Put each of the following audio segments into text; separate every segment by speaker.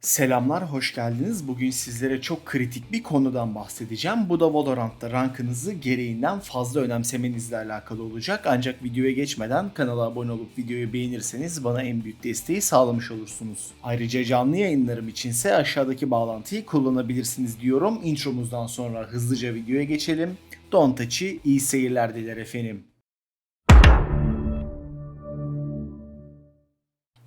Speaker 1: Selamlar, hoş geldiniz. Bugün sizlere çok kritik bir konudan bahsedeceğim. Bu da Valorant'ta rankınızı gereğinden fazla önemsemenizle alakalı olacak. Ancak videoya geçmeden kanala abone olup videoyu beğenirseniz bana en büyük desteği sağlamış olursunuz. Ayrıca canlı yayınlarım içinse aşağıdaki bağlantıyı kullanabilirsiniz diyorum. Intromuzdan sonra hızlıca videoya geçelim. Don Touch'i iyi seyirler diler efendim.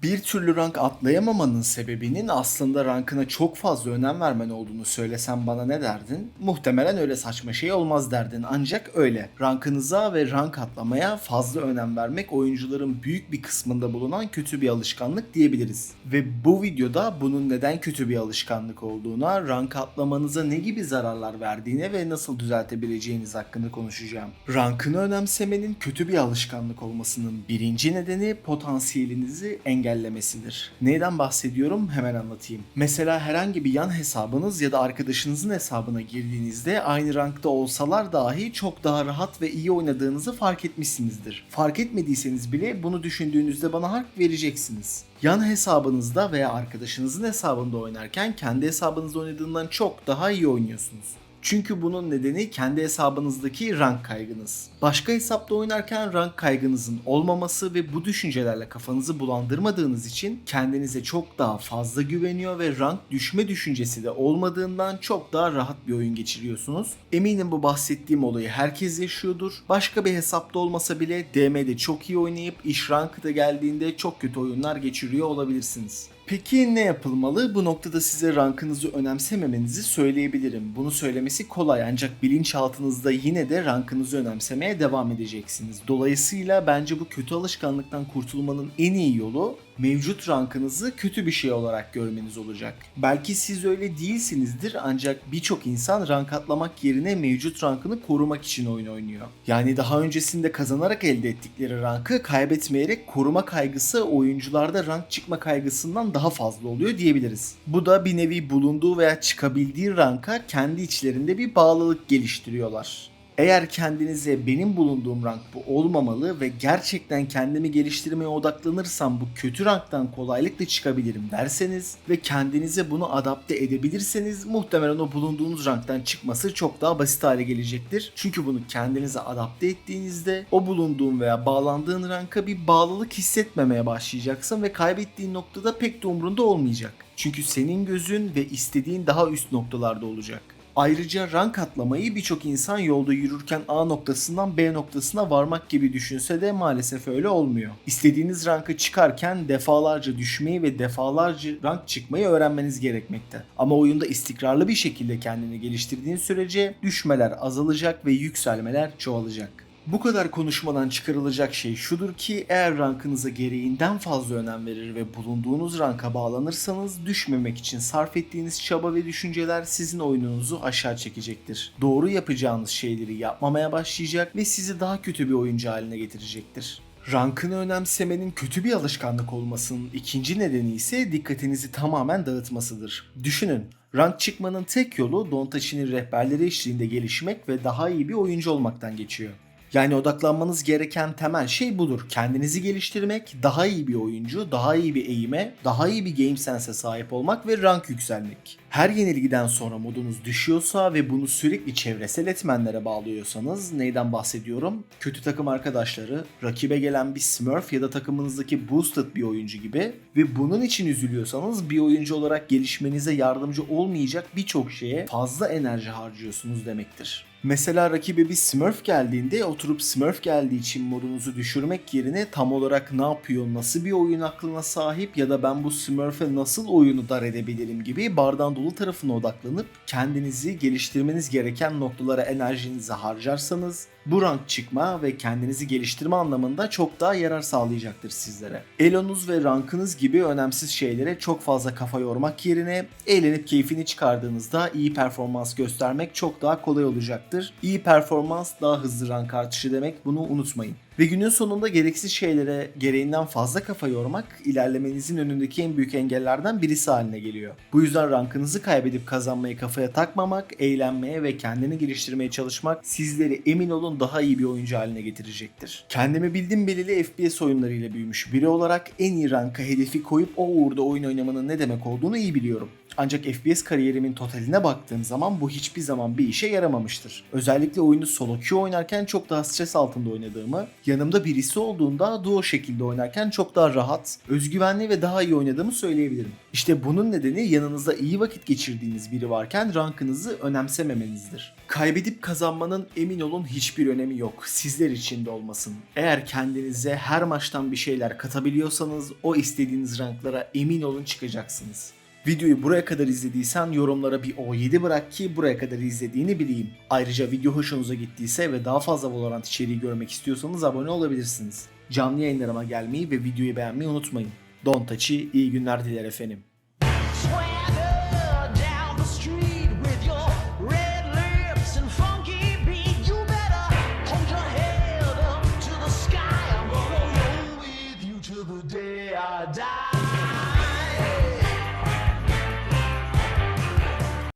Speaker 1: Bir türlü rank atlayamamanın sebebinin aslında rankına çok fazla önem vermen olduğunu söylesem bana ne derdin? Muhtemelen öyle saçma şey olmaz derdin ancak öyle. Rankınıza ve rank atlamaya fazla önem vermek oyuncuların büyük bir kısmında bulunan kötü bir alışkanlık diyebiliriz. Ve bu videoda bunun neden kötü bir alışkanlık olduğuna, rank atlamanıza ne gibi zararlar verdiğine ve nasıl düzeltebileceğiniz hakkında konuşacağım. Rankını önemsemenin kötü bir alışkanlık olmasının birinci nedeni potansiyelinizi engellemesidir. Neyden bahsediyorum hemen anlatayım. Mesela herhangi bir yan hesabınız ya da arkadaşınızın hesabına girdiğinizde aynı rankta olsalar dahi çok daha rahat ve iyi oynadığınızı fark etmişsinizdir. Fark etmediyseniz bile bunu düşündüğünüzde bana hak vereceksiniz. Yan hesabınızda veya arkadaşınızın hesabında oynarken kendi hesabınızda oynadığından çok daha iyi oynuyorsunuz. Çünkü bunun nedeni kendi hesabınızdaki rank kaygınız. Başka hesapta oynarken rank kaygınızın olmaması ve bu düşüncelerle kafanızı bulandırmadığınız için kendinize çok daha fazla güveniyor ve rank düşme düşüncesi de olmadığından çok daha rahat bir oyun geçiriyorsunuz. Eminim bu bahsettiğim olayı herkes yaşıyordur. Başka bir hesapta olmasa bile DM'de çok iyi oynayıp iş rankıda geldiğinde çok kötü oyunlar geçiriyor olabilirsiniz. Peki ne yapılmalı? Bu noktada size rankınızı önemsememenizi söyleyebilirim. Bunu söylemesi kolay ancak bilinçaltınızda yine de rankınızı önemsemeye devam edeceksiniz. Dolayısıyla bence bu kötü alışkanlıktan kurtulmanın en iyi yolu mevcut rankınızı kötü bir şey olarak görmeniz olacak. Belki siz öyle değilsinizdir ancak birçok insan rank atlamak yerine mevcut rankını korumak için oyun oynuyor. Yani daha öncesinde kazanarak elde ettikleri rankı kaybetmeyerek koruma kaygısı oyuncularda rank çıkma kaygısından daha fazla oluyor diyebiliriz. Bu da bir nevi bulunduğu veya çıkabildiği ranka kendi içlerinde bir bağlılık geliştiriyorlar. Eğer kendinize benim bulunduğum rank bu olmamalı ve gerçekten kendimi geliştirmeye odaklanırsam bu kötü ranktan kolaylıkla çıkabilirim derseniz ve kendinize bunu adapte edebilirseniz muhtemelen o bulunduğunuz ranktan çıkması çok daha basit hale gelecektir. Çünkü bunu kendinize adapte ettiğinizde o bulunduğun veya bağlandığın ranka bir bağlılık hissetmemeye başlayacaksın ve kaybettiğin noktada pek de umrunda olmayacak. Çünkü senin gözün ve istediğin daha üst noktalarda olacak. Ayrıca rank atlamayı birçok insan yolda yürürken A noktasından B noktasına varmak gibi düşünse de maalesef öyle olmuyor. İstediğiniz ranka çıkarken defalarca düşmeyi ve defalarca rank çıkmayı öğrenmeniz gerekmekte. Ama oyunda istikrarlı bir şekilde kendini geliştirdiğin sürece düşmeler azalacak ve yükselmeler çoğalacak. Bu kadar konuşmadan çıkarılacak şey şudur ki eğer rankınıza gereğinden fazla önem verir ve bulunduğunuz ranka bağlanırsanız düşmemek için sarf ettiğiniz çaba ve düşünceler sizin oyununuzu aşağı çekecektir. Doğru yapacağınız şeyleri yapmamaya başlayacak ve sizi daha kötü bir oyuncu haline getirecektir. Rankını önemsemenin kötü bir alışkanlık olmasının ikinci nedeni ise dikkatinizi tamamen dağıtmasıdır. Düşünün, rank çıkmanın tek yolu Dontachi'nin rehberleri eşliğinde gelişmek ve daha iyi bir oyuncu olmaktan geçiyor. Yani odaklanmanız gereken temel şey budur. Kendinizi geliştirmek, daha iyi bir oyuncu, daha iyi bir eğime, daha iyi bir game sense'e sahip olmak ve rank yükselmek. Her yenilgiden sonra modunuz düşüyorsa ve bunu sürekli çevresel etmenlere bağlıyorsanız neyden bahsediyorum? Kötü takım arkadaşları, rakibe gelen bir smurf ya da takımınızdaki boosted bir oyuncu gibi ve bunun için üzülüyorsanız bir oyuncu olarak gelişmenize yardımcı olmayacak birçok şeye fazla enerji harcıyorsunuz demektir. Mesela rakibe bir smurf geldiğinde oturup smurf geldiği için modunuzu düşürmek yerine tam olarak ne yapıyor, nasıl bir oyun aklına sahip ya da ben bu smurf'e nasıl oyunu dar edebilirim gibi bardağın dolu tarafına odaklanıp kendinizi geliştirmeniz gereken noktalara enerjinizi harcarsanız bu rank çıkma ve kendinizi geliştirme anlamında çok daha yarar sağlayacaktır sizlere. Elonuz ve rankınız gibi önemsiz şeylere çok fazla kafa yormak yerine eğlenip keyfini çıkardığınızda iyi performans göstermek çok daha kolay olacaktır. İyi performans daha hızlı rank artışı demek bunu unutmayın. Ve günün sonunda gereksiz şeylere gereğinden fazla kafa yormak ilerlemenizin önündeki en büyük engellerden birisi haline geliyor. Bu yüzden rankınızı kaybedip kazanmayı kafaya takmamak, eğlenmeye ve kendini geliştirmeye çalışmak sizleri emin olun daha iyi bir oyuncu haline getirecektir. Kendimi bildim belirli FPS oyunlarıyla büyümüş biri olarak en iyi ranka hedefi koyup o uğurda oyun oynamanın ne demek olduğunu iyi biliyorum. Ancak FPS kariyerimin totaline baktığım zaman bu hiçbir zaman bir işe yaramamıştır. Özellikle oyunu solo queue oynarken çok daha stres altında oynadığımı, yanımda birisi olduğunda duo şekilde oynarken çok daha rahat, özgüvenli ve daha iyi oynadığımı söyleyebilirim. İşte bunun nedeni yanınızda iyi vakit geçirdiğiniz biri varken rankınızı önemsememenizdir. Kaybedip kazanmanın emin olun hiçbir önemi yok. Sizler için de olmasın. Eğer kendinize her maçtan bir şeyler katabiliyorsanız o istediğiniz ranklara emin olun çıkacaksınız. Videoyu buraya kadar izlediysen yorumlara bir O7 bırak ki buraya kadar izlediğini bileyim. Ayrıca video hoşunuza gittiyse ve daha fazla Valorant içeriği görmek istiyorsanız abone olabilirsiniz. Canlı yayınlarıma gelmeyi ve videoyu beğenmeyi unutmayın. Don Tachi iyi günler diler efendim.